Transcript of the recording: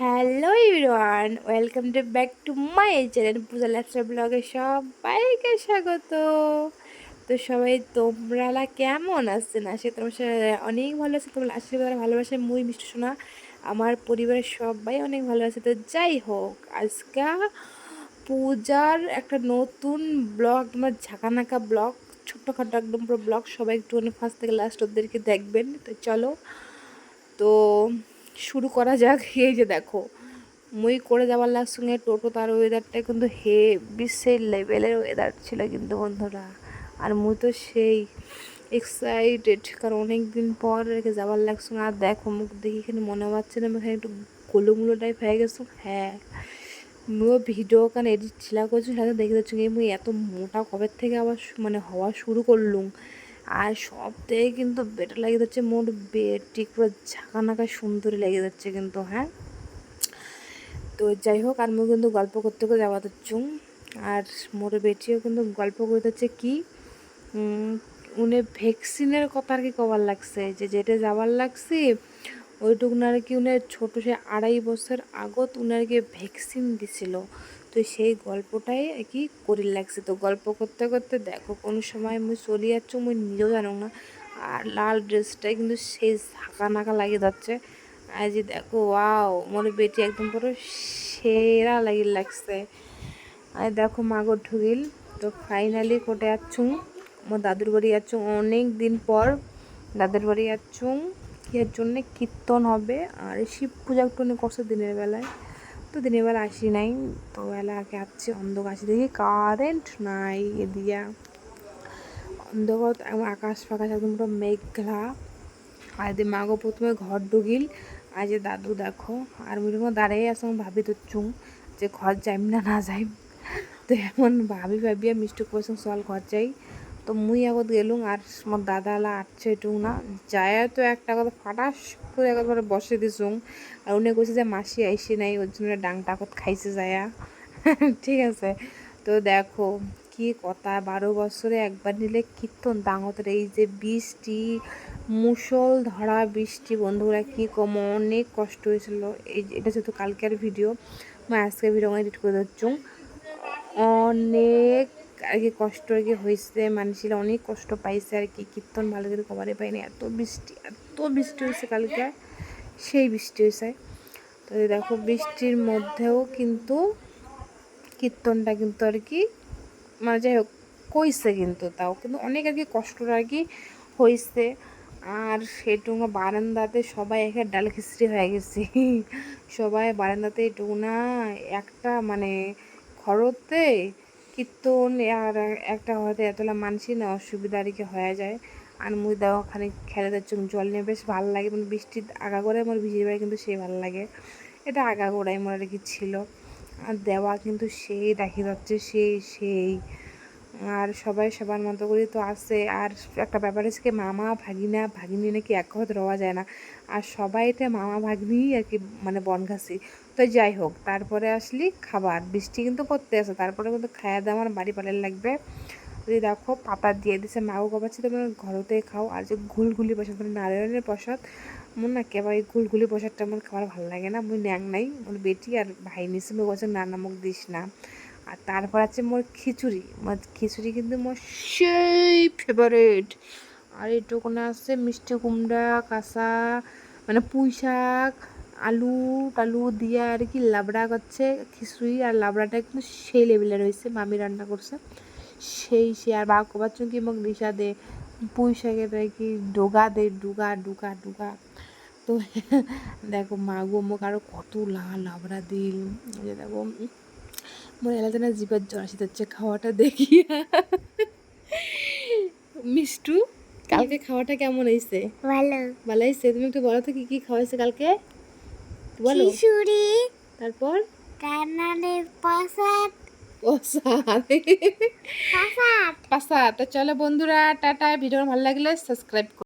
Hello ইউরান welcome to back to my channel Puja lifestyle ব্লগে সবাইকে স্বাগত। তো সবাই তোমরা কেমন আসছে না সে তোমার অনেক ভালো আছে। তোমার আশীর্বাদ ভালোবাসে মুই, মিষ্টি শোনা আমার পরিবারের সবাই অনেক ভালো আছে। তো যাই হোক, আজকে পূজার একটা নতুন ব্লগ, তোমার ঝাঁকানাকা ব্লগ, ছোট্টখাটো একদম পুরো ব্লগ, সবাই একটু ফার্স্ট থেকে লাস্ট ওদেরকে দেখবেন। তো চলো, তো শুরু করা যাক। এই যে দেখো, মুই করে যাওয়ার লাগ সঙ্গে টোটো তার ওয়েদারটা কিন্তু হে বিশ্বের লেভেলের ওয়েদার ছিল কিন্তু বন্ধুরা। আর মুই তো সেই এক্সাইটেড কারণ অনেক দিন পর রেখে যাওয়ার লাগছো আর দেখো, মুখ দেখি এখানে মনে হচ্ছে না, এখানে একটু গোলুমুলো টাইপ হয়ে গেছো। হ্যাঁ মুও ভিডিও কারণ এডিট ছিলা করছি সাথে দেখে যাচ্ছি মুই এত মোটা কবে থেকে আবার মানে হওয়া শুরু করলুম। আর সব থেকে কিন্তু বেটার লেগে যাচ্ছে মোর বেডটি পুরো ঝাঁকানাকা সুন্দরী লেগে যাচ্ছে কিন্তু হ্যাঁ? তো যাই হোক আর মুই কিন্তু গল্প করতে করে যাওয়া দিচ্ছুম আর মোর বেটিও কিন্তু গল্প করে দিচ্ছে কি উনি ভ্যাকসিনের কথা আর কি কবার লাগছে, যে যেটা যাবার লাগছে, ওইটুকু আর কি উনি ছোটো সে আড়াই বছর আগত উনি আর উনারকে ভ্যাকসিন দিছিল। তো সেই গল্পটাই কি করি লাগছে। তো গল্প করতে করতে দেখো, কোনো সময় মুই চলে যাচ্ছ, মুই নিজেও জানো না। আর লাল ড্রেসটাই কিন্তু সেই ঝাঁকা নাকা লাগিয়ে যাচ্ছে আর যে দেখো, ওয়াও মোর বেটি একদম পুরো সেরা লাগি লাগছে। আর দেখো মাগো ঢুকিল। তো ফাইনালি কোটে যাচ্ছুম মোর দাদুর বাড়ি যাচ্ছুম অনেক দিন পর দাদুর বাড়ি যাচ্ছুম এর জন্যে কীর্তন হবে? আর শিব পূজা একটু করছে দিনের বেলায়। তো দিনের বেলা আসি নাই। তো বেলা আগে অন্ধকার আসি। দেখি কারেন্ট নাই এদিয়া অন্ধকার আকাশ ফাকাশ একদম পুরো মেঘলা। আর এদিকে মাগো প্রথমে ঘর ঢুকিল। আর যে দাদু দেখো, আর মুই দাঁড়িয়ে আসে ভাবি তো চুং যে ঘর যাইম না না যাইম। তো এমন ভাবি ভাবিয়া মিষ্টি কইসং সল ঘর যাই। তো মুই আগত গেলুম আর আমার দাদালা আটছে একটু না। যায় তো একটা কথা ফাটাস করে একবার বসে দিছুম আর উনি কইছে যে মাসি আইসি নাই, ওর জন্য ডাংটা আগত খাইছে যায়া। ঠিক আছে। তো দেখো কি কথা, বারো বছরে একবার নিলে কীর্তন দাঙতের এই যে বৃষ্টি মুসল ধরা বৃষ্টি, বন্ধুরা কি কম, অনেক কষ্ট হয়েছিল। এই এটা যেহেতু কালকের ভিডিও আমি আজকের ভিডিও এডিট করে দিচ্ছি। অনেক আর কি কষ্ট আর কি হয়েছে, মানুষেরা অনেক কষ্ট পাইছে আর কি, কীর্তন ভালো করে কবারে পাইনি, এত বৃষ্টি এত বৃষ্টি হয়েছে কালকে, সেই বৃষ্টি হয়েছে। তো দেখো, বৃষ্টির মধ্যেও কিন্তু কীর্তনটা কিন্তু আর কি মানে যাই হোক, কইছে কিন্তু তাও, কিন্তু অনেক আর কি কষ্টটা আর কি হয়েছে। আর সেটুকু বারান্দাতে সবাই একে ডাল খিচড়ি হয়ে গেছে। সবাই বারান্দাতে এটুকু না, একটা মানে খরতে কীর্তন, আর একটা হয়তো এতলা মানসি না, অসুবিধা আর কি হয়ে যায়। আর মুই দাও ওখানে খেলে চোখ জল নিয়ে বেশ ভালো লাগে মানে বৃষ্টির আগাগোড়ায় আমার ভিজে বেড়ায় কিন্তু সেই ভালো লাগে। এটা আগাগোড়ায় আমার আর কি ছিল। আর দেওয়া কিন্তু সেই দেখা যাচ্ছে, সেই সেই। আর সবাই সবার মতো করে তো আসে। আর একটা ব্যাপার হচ্ছে কি, মামা, ভাগিনা, ভাগিনী নাকি এক কথা রওয়া যায় না। আর সবাইতে মামা, ভাগ্নি আর কি মানে বনঘাসি তো যাই হোক, তারপরে আসলি খাবার। বৃষ্টি কিন্তু পড়তে আসে তারপরে কিন্তু খাওয়া দাওয়া আমার বাড়ি পালের লাগবে। যদি দেখো, পাতা দিয়ে দিছে। মাও কবাচ্ছি তোমরা ঘরতে খাও। আর যে ঘুলঘুলি প্রসাদ মানে নারায়ণের প্রসাদ, মন না কেবা এই ঘুলঘুলি প্রসাদটা আমার খাবার ভালো লাগে না। মুই ন্যাং নাই মোর বেটি আর ভাই নিছে। মুই বলছে, না নামক দিস না। আর তারপর আছে মোর খিচুড়ি। মোর খিচুড়ি কিন্তু মোর সেই ফেভারেট আর এটুকুনে আছে মিষ্টি কুমড়া, কাঁচা মানে পুঁই শাক, আলু, টালু দিয়ে আর কি লাবড়া করছে খিচুড়ি। আর লাবড়াটা কিন্তু সেই লেভেলের রয়েছে, মামি রান্না করছে। সেই সে আর বা কবাচ্ছ কি মোক নিশা দে, পুঁই শাকের কি ডোগা দে, ডুগা ডুগা ডুগা। তো দেখো মা গো মোক আরও কত লা লাবড়া দিল। দেখো মোর এলাকা না জিবার জ্বর আসি হচ্ছে খাওয়াটা দেখি মিষ্টু কালকে খাওয়াটা কেমন হয়েছে ভালো। ভালো হয়েছে তুমি একটু বলো তো কি কি খাওয়াইছে কালকে? বলো। খিচুড়ি তারপর? কানালের প্রসাদ প্রসাদ প্রসাদ প্রসাদ তো চলো বন্ধুরা টাটা। ভিডিও ভালো লাগলে সাবস্ক্রাইব